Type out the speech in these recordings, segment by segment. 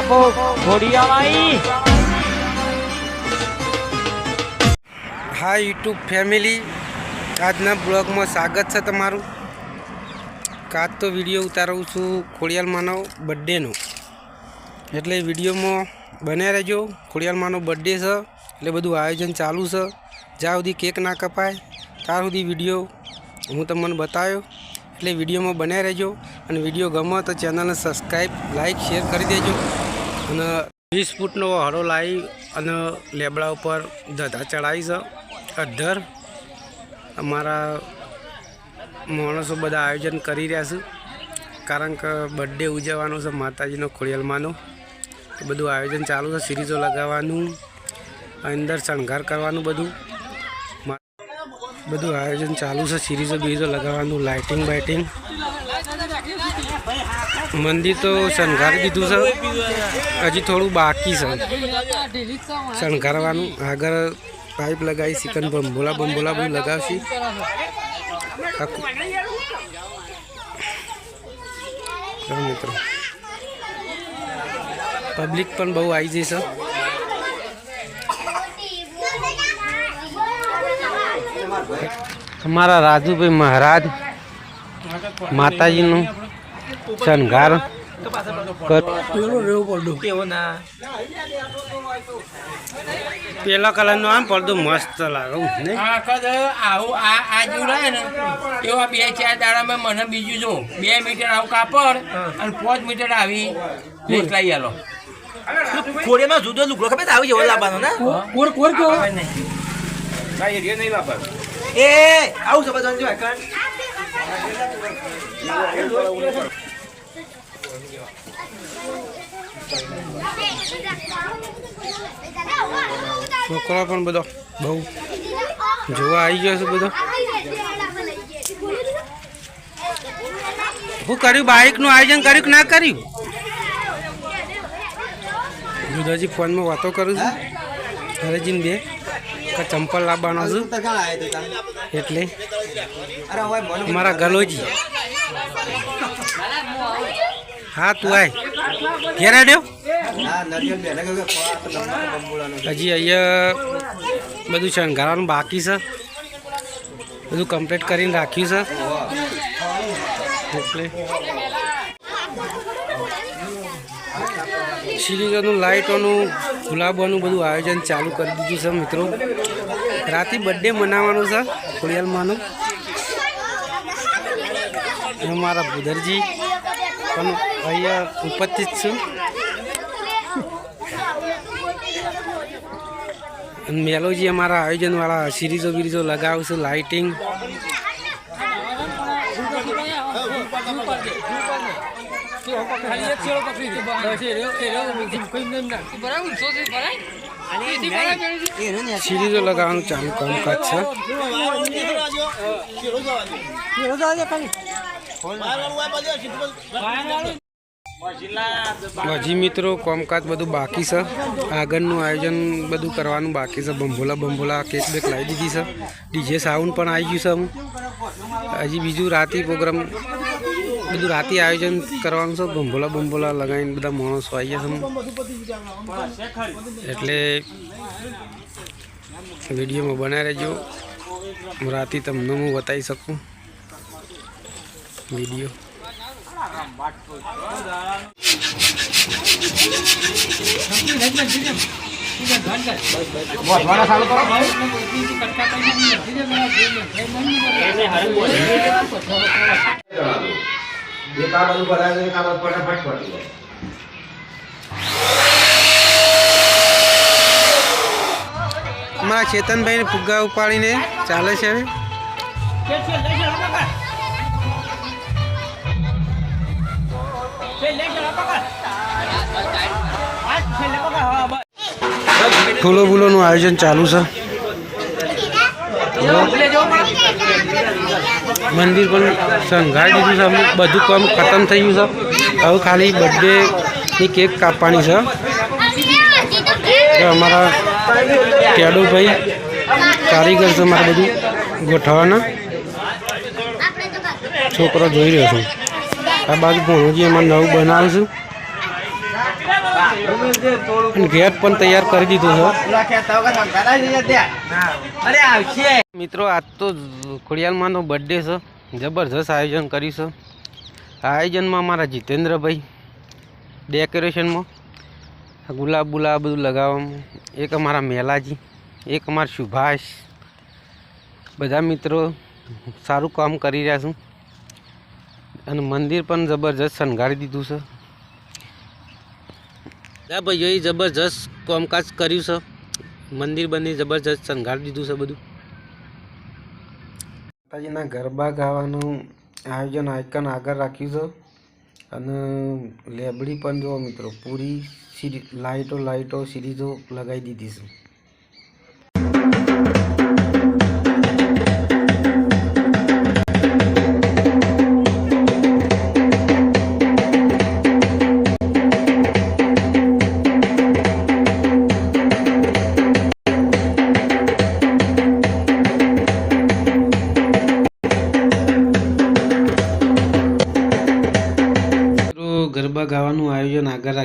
બાપો, ઘોડિયાવાઈ. હા, YouTube family, આજના બ્લોગમાં સ્વાગત છે તમારું. કાચ તો વીડિયો ઉતારું છું ખોડિયાલમાનો બર્થડેનો. એટલે વિડીયોમાં બન્યા રહેજો ખોડિયાલમાનો બર્થડે છે, એટલે બધું આયોજન ચાલુ છે. જ્યાં સુધી કેક ના કપાય, ત્યાં સુધી વીડિયો હું તમને બતાવ્યો. એટલે વિડીયોમાં બન્યા રહેજો, અને વીડિયો ગમે તો ચેનલને સબસ્ક્રાઈબ લાઈક શેર કરી દેજો. અને વીસ ફૂટનો હરો લાવી અને લેબડા ઉપર ધધા ચડાવી છે. અધર અમારા માણસો બધા આયોજન કરી રહ્યા છે. કારણ કે બર્થડે ઉજવવાનો છે માતાજીનો, ખોડિયાલમાંનો. બધું આયોજન ચાલુ છે, સિરીઝો લગાવવાનું, અંદર શણગાર કરવાનું બધું. બધું આયોજન ચાલુ છે, સિરીઝો બીરીઝો લગાવવાનું લાઇટિંગ બાઇટિંગ મંદિર તો શણગારી દીધું છે. હજી થોડું બાકી છે. શણગારવાનું આગળ પાઇપ લગાવી, ચિકન બંબોલા બંબોલા બધું લગાવશી. મિત્રો. પબ્લિક પણ બહુ આવી જશે. અમારા રાજુભાઈ મહારાજ માતાજીનું શણગાર કર કલર કલરનો આમ પડદો મસ્ત લાગે ને આવું આ રહે ને એવા બે ચાર દાડામાં મને બીજું જો બે મીટર આવું કાપડ અને પાંચ મીટર આવી લેસ લઈ આલો. ખોડિયામાં જુદો લુગડો ખબર આવી જવો લાવવાનો ને? એ આવું છે બધા જો. છોકરો પણ બધો બહુ જોવા આવી ગયો છે બધો. શું કર્યું? બાઇકનું આયોજન કર્યું કે ના કર્યું? જુદાજી ફોનમાં વાતો કરું છું. ઘરે બે. ચંપલ લાવવાનો છું. એટલે મારા ગલોજી. હા તું આય. ઘેર હજી અહીંયા બધું શણગારવાનું બાકી છે. બધું કમ્પ્લીટ કરીને રાખ્યું છે. એટલે સિલિન્ડરનું લાઇટોનું ગુલાબોનું બધું આયોજન ચાલુ કરી દીધું છે મિત્રો. રાતે બર્થડે મનાવવાનું છે ખોડિયાલમાંનો હું મારા ભૂદરજી પણ અહીંયા ઉપસ્થિત છું. મેલોજી અમારા આયોજનવાળા સિરીઝો બીરીઝો લગાવશું લાઇટિંગ સિરીઝો લગાવવાનું ચાલુ કામકાજ છે હજી મિત્રો, કોમકાજ બધું બાકી છે. આગળનું આયોજન બધું કરવાનું બાકી છે. બંભોલા બંભોલા કેક બેક લાવી દીધી છે. ડીજે સાઉન્ડ પણ આવી ગયું છે. હજી બીજું રાતે પ્રોગ્રામ બધું રાતે આયોજન કરવાનું છે. બંભોલા બંભોલા લગાવીને બધા માણસો આવી ગયા છે. એટલે વિડીયોમાં બનાવી રહેજો. હું રાતે તમને હું બતાવી શકું. વીડિયો. એક આ બાજુ ભરાય એક આ બાજુ ફટાફટ પડી જાય. અમારા ચેતનભાઈને ફુગ્ગા ઉપાડીને ચાલે છે હવે. ફૂલો ફૂલોનું આયોજન ચાલુ છે. મંદિર પણ શણગારી દીધું છે. બધું કામ ખતમ થઈ ગયું છે. હવે ખાલી બર્થડેની કેક કાપવાની છે. અમારા કેડુભાઈ કારીગર છે મારે બધું ગોઠવવાના. છોકરો જોઈ રહ્યો છું. આ બાજુ ભણોજી અમારે નવું બનાવું છું. અને ગેટ પણ તૈયાર કરી દીધું છે. મિત્રો આજ તો ખોડિયાલમાંનો બર્થડે છે. જબરજસ્ત આયોજન કર્યું છે. આયોજનમાં મારા જીતેન્દ્રભાઈ ડેકોરેશનમાં ગુલાબ ગુલાબ બધું લગાવવામાં એક અમારા મેલાજી એક અમારા સુભાષ. બધા મિત્રો સારું કામ કરી રહ્યા છું. અને મંદિર પણ જબરજસ્ત શણગારી દીધું છે. બધા ભાઈઓએ જબરજસ્ત કામકાજ કર્યું છે. મંદિર બંને જબરજસ્ત શણગાર દીધું છે બધું. માતાજીના ગરબા ગાવાનું આયોજન આયકન આગળ રાખ્યું છે. અને લેબડી પણ જો મિત્રો, પૂરી લાઇટો લાઇટો સિરીઝો લગાવી દીધી છે.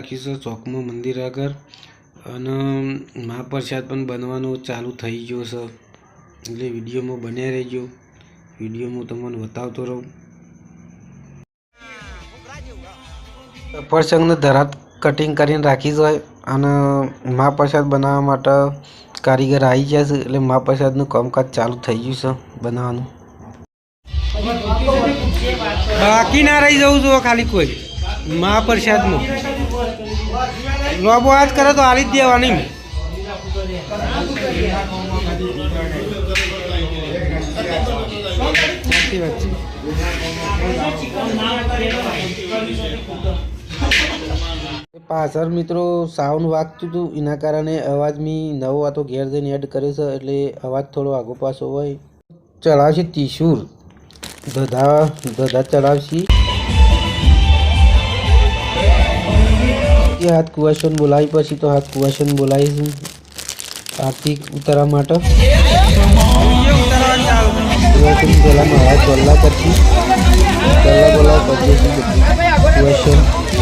છે ચોકમાં મંદિર આગળ. અને મહાપ્રસાદ પણ બનવાનું ચાલુ થઈ ગયો છે. એટલે વિડીયોમાં બન્યા રહેજો. વિડીયોમાં તમને બતાવતો રહું. પ્રસંગને ધરાત કટિંગ કરીને રાખી છે અને મહાપ્રસાદ બનાવવા માટે કારીગર આવી ગયા છે. એટલે મહાપ્રસાદનું કામકાજ ચાલુ થઈ ગયું છે બનાવવાનું. બાકી ના રહી જવું જો ખાલી કોઈ. મહાપ્રસાદનું. લોબો વાત કરે તો હાલી જ દેવાની. પાછળ મિત્રો સાઉન્ડ વાગતું હતું, એના કારણે અવાજ મી નવો આ તો ઘેર જઈને એડ કર્યો છે, એટલે અવાજ થોડો આગો પાછો હોય. ચલાવશે ત્રિશુર ધધા ધધા ચડાવશી એ હાથ કુવાશન બોલાવી પછી તો હાથ કુવાશન બોલાવીશું આરતી ઉતારવા માટે. કુવાશન પહેલાં અવાજ બોલવા પછી પહેલાં બોલાવ પછી કુવાશન.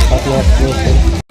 હાથ હાથ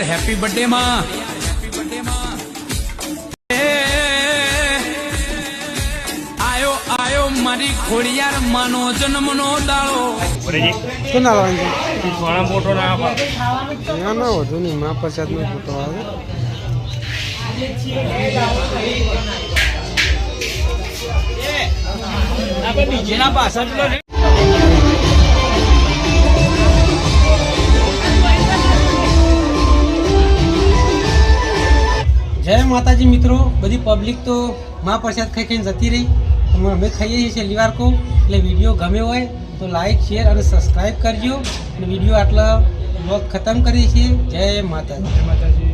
ખોડિયાર હેપી બર્થડે માં. આયો આયો મારી ખોડિયાર માનો જન્મનો દાડો. શું નાવાનું છે ના ના વધુ નહીં. મા પ્રસાદનો ફોટો આવે. પાછળ જય માતાજી મિત્રો. બધી પબ્લિક તો મા પ્રસાદ ખાઈ ખાઈને જતી રહી. અમે ખાઈએ છીએ છેલ્લી વાર કહું એટલે વીડિયો ગમ્યો હોય તો લાઈક શેર અને સબસ્ક્રાઈબ કરજો. અને વીડિયો આટલા બ્લોગ ખતમ કરીએ છીએ. જય માતાજી. જય માતાજી.